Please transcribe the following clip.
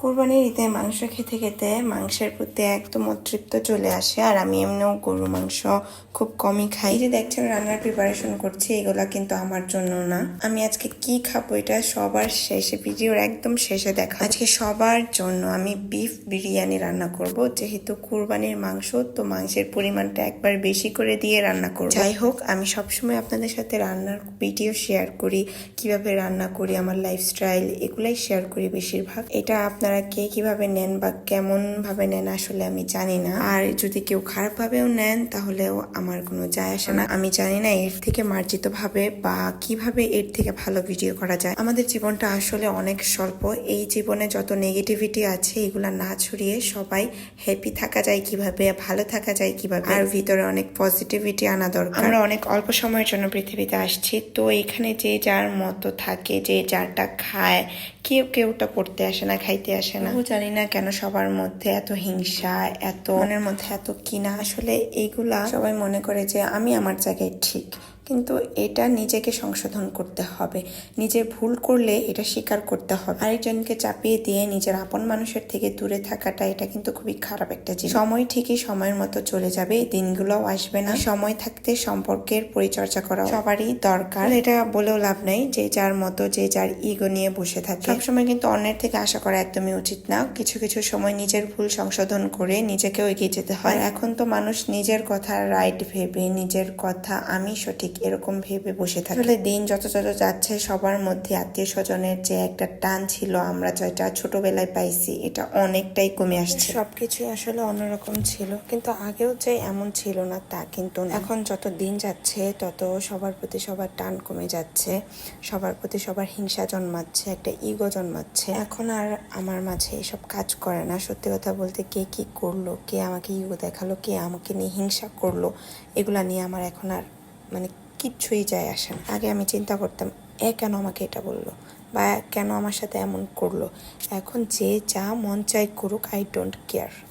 কোরবানির ঈদে মাংস খেতে খেতে মাংসের প্রতি একদম অতৃপ্ত চলে আসে, আর আমি এমনিও গরু মাংস খুব কমই খাই। যে দেখছেন, রান্নার প্রিপারেশন করছি, এগুলা কিন্তু আমার জন্য না। আমি আজকে কি খাব এটা সবার শেষে, ভিডিওর একদম শেষে দেখা আজকে সবার জন্য আমি বিফ বিরিয়ানি রান্না করব, যেহেতু কোরবানির মাংস, তো মাংসের পরিমাণটা একবার বেশি করে দিয়ে রান্না করব। যাই হোক, আমি সবসময় আপনাদের সাথে রান্নার ভিডিও শেয়ার করি, কীভাবে রান্না করি, আমার লাইফস্টাইল এগুলাই শেয়ার করি বেশিরভাগ। এটা আপনারা কে কীভাবে নেন বা কেমন ভাবে নেন আসলে আমি জানি না। আর যদি কেউ খারাপ ভাবেও নেন তাহলেও আমার কোনো যায় আসে না। আমি জানি না এর থেকে মার্জিত ভাবে বা কীভাবে এর থেকে ভালো ভিডিও করা যায়। আমাদের জীবনটা আসলে অনেক স্বল্প। এই জীবনে যত নেগেটিভিটি আছে, এগুলা না ছড়িয়ে সবাই হ্যাপি থাকা যায় কীভাবে, ভালো থাকা যায় কীভাবে। আর ভিতরে অনেক পজিটিভিটি আনা দরকার। আমরা অনেক অল্প সময়ের জন্য পৃথিবীতে আসছি। তো এখানে যে যার মতো থাকে, যে যারটা খায়, কেউ কেউটা পড়তে আসে না, খাইতে আসে না। জানি না কেন সবার মধ্যে এত হিংসা, এত মনের মধ্যে এত কিনা আসলে এইগুলা সবাই মনে করে যে আমি আমার জায়গায় ঠিক। কিন্তু এটা নিজেকে সংশোধন করতে হবে। নিজে ভুল করলে এটা স্বীকার করতে হবে। আরেকজনকে চাপিয়ে দিয়ে নিজের আপন মানুষের থেকে দূরে থাকাটা, এটা কিন্তু খুবই খারাপ একটা জিনিস। সময় ঠিকই সময়ের মতো চলে যাবে এই দিনগুলোও আসবে না। সময় থাকতে সম্পর্কের পরিচর্যা করা সবারই দরকার। এটা বলেও লাভ নাই যে যার মতো যে যার ইগো নিয়ে বসে থাকে। সবসময় কিন্তু অন্যের থেকে আশা করা একদমই উচিত না। কিছু কিছু সময় নিজের ভুল সংশোধন করে নিজেকেও এগিয়ে যেতে হয়। এখন তো মানুষ নিজের কথা রাইট ভেবে, নিজের কথা আমি সঠিক এরকম ভেবে বসে থাকে। আসলে দিন যত যত যাচ্ছে সবার মধ্যে আত্মীয় স্বজনের যে একটা টান ছিল আমরা যেটা ছোটবেলায় পাইছি এটা অনেকটাই কমে আসছে। সবকিছু আসলে অন্যরকম ছিল। কিন্তু আগেও যে এমন ছিল না তা কিন্তু এখন যত দিন যাচ্ছে তত সবার প্রতি সবার টান কমে যাচ্ছে। সবার প্রতি সবার হিংসা জন্মাচ্ছে একটা ইগো জন্মাচ্ছে। এখন আর আমার মাঝে এসব কাজ করে না। সত্যি কথা বলতে কে কি করল কে আমাকে ইগো দেখাল কে আমাকে নিয়ে হিংসা করল এগুলা নিয়ে আমার এখন আর মানে কিচ্ছুই যায় আসে না। আগে আমি চিন্তা করতাম, এ কেন আমাকে এটা বলল? বা কেন আমার সাথে এমন করল? এখন যে যা মন চাই করুক আই ডোন্ট কেয়ার